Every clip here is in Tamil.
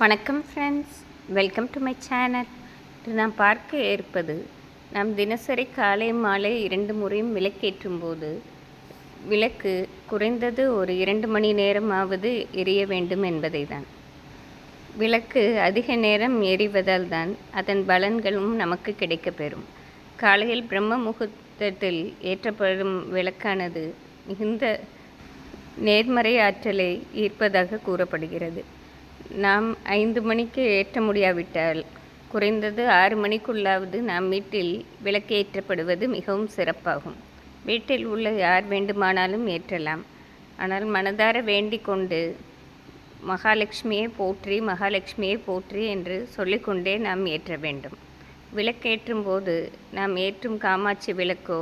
வணக்கம் friends welcome to my channel இன்று நாம் பார்க்க இருப்பது நாம் தினசரி காலை மாலை இரண்டு முறையும் விளக்கேற்றும் போது விளக்கு குறைந்தது ஒரு இரண்டு மணி நேரமாவது எரிய வேண்டும் என்பதை தான் விளக்கு அதிக நேரம் எரிவதால் தான் அதன் பலன்களும் நமக்கு கிடைக்கப்பெறும் காலையில் பிரம்ம முகூர்த்தத்தில் ஏற்றப்படும் விளக்கானது மிகுந்த நேர்மறை ஆற்றலை ஈர்ப்பதாக கூறப்படுகிறது. நாம் ஐந்து மணிக்கு ஏற்ற முடியாவிட்டால் குறைந்தது ஆறு மணிக்குள்ளாவது நாம் வீட்டில் விளக்கேற்றப்படுவது மிகவும் சிறப்பாகும். வீட்டில் உள்ள யார் வேண்டுமானாலும் ஏற்றலாம். ஆனால் மனதார வேண்டிக் கொண்டு மகாலட்சுமியை போற்றி மகாலட்சுமியை போற்றி என்று சொல்லிக்கொண்டே நாம் ஏற்ற வேண்டும். விளக்கேற்றும் போது நாம் ஏற்றும் காமாட்சி விளக்கோ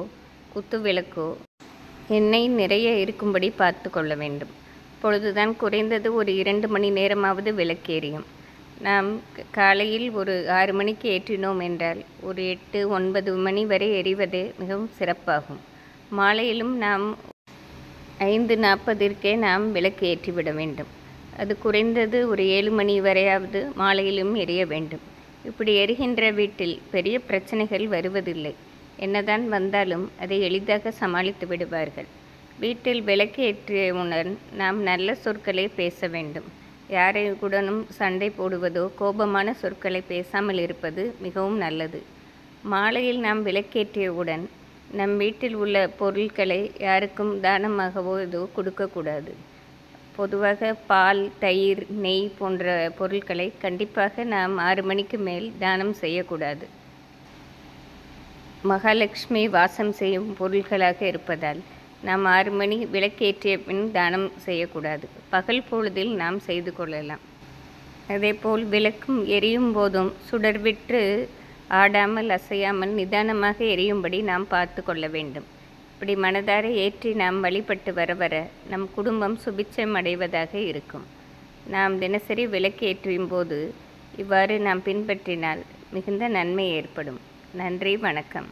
குத்து விளக்கோ எண்ணெய் நிறைய இருக்கும்படி பார்த்து கொள்ள வேண்டும். பொழுதுதான் குறைந்தது ஒரு இரண்டு மணி நேரமாவது விளக்கேறியும். நாம் காலையில் ஒரு ஆறு மணிக்கு ஏற்றினோம் என்றால் ஒரு எட்டு ஒன்பது மணி வரை எரிவது மிகவும் சிறப்பாகும். மாலையிலும் நாம் ஐந்து நாற்பதிற்கே நாம் விளக்கு ஏற்றிவிட வேண்டும். அது குறைந்தது ஒரு ஏழு மணி வரையாவது மாலையிலும் எரிய வேண்டும். இப்படி எரிகின்ற வீட்டில் பெரிய பிரச்சனைகள் வருவதில்லை. என்னதான் வந்தாலும் அதை எளிதாக சமாளித்து விடுவார்கள். வீட்டில் விளக்கு ஏற்றியவுடன் நாம் நல்ல சொற்களை பேச வேண்டும். யாரையுடனும் சண்டை போடுவதோ கோபமான சொற்களை பேசாமல் இருப்பது மிகவும் நல்லது. மாலையில் நாம் விளக்கேற்றியவுடன் நம் வீட்டில் உள்ள பொருட்களை யாருக்கும் தானமாகவோ ஏதோ கொடுக்கக்கூடாது. பொதுவாக பால் தயிர் நெய் போன்ற பொருட்களை கண்டிப்பாக நாம் ஆறு மணிக்கு மேல் தானம் செய்யக்கூடாது. மகாலட்சுமி வாசம் செய்யும் பொருள்களாக இருப்பதால் நாம் ஆறு மணி விளக்கேற்றிய பின் தானம் செய்யக்கூடாது. பகல் பொழுதில் நாம் செய்து கொள்ளலாம். அதேபோல் விளக்கும் எரியும் போதும் சுடர்விட்டு ஆடாமல் அசையாமல் நிதானமாக எரியும்படி நாம் பார்த்து கொள்ள வேண்டும். இப்படி மனதார ஏற்றி நாம் வழிபட்டு வர வர நம் குடும்பம் சுபிச்சம் அடைவதாக இருக்கும். நாம் தினசரி விளக்கேற்றும் போது இவ்வாறு நாம் பின்பற்றினால் மிகுந்த நன்மை ஏற்படும். நன்றி வணக்கம்.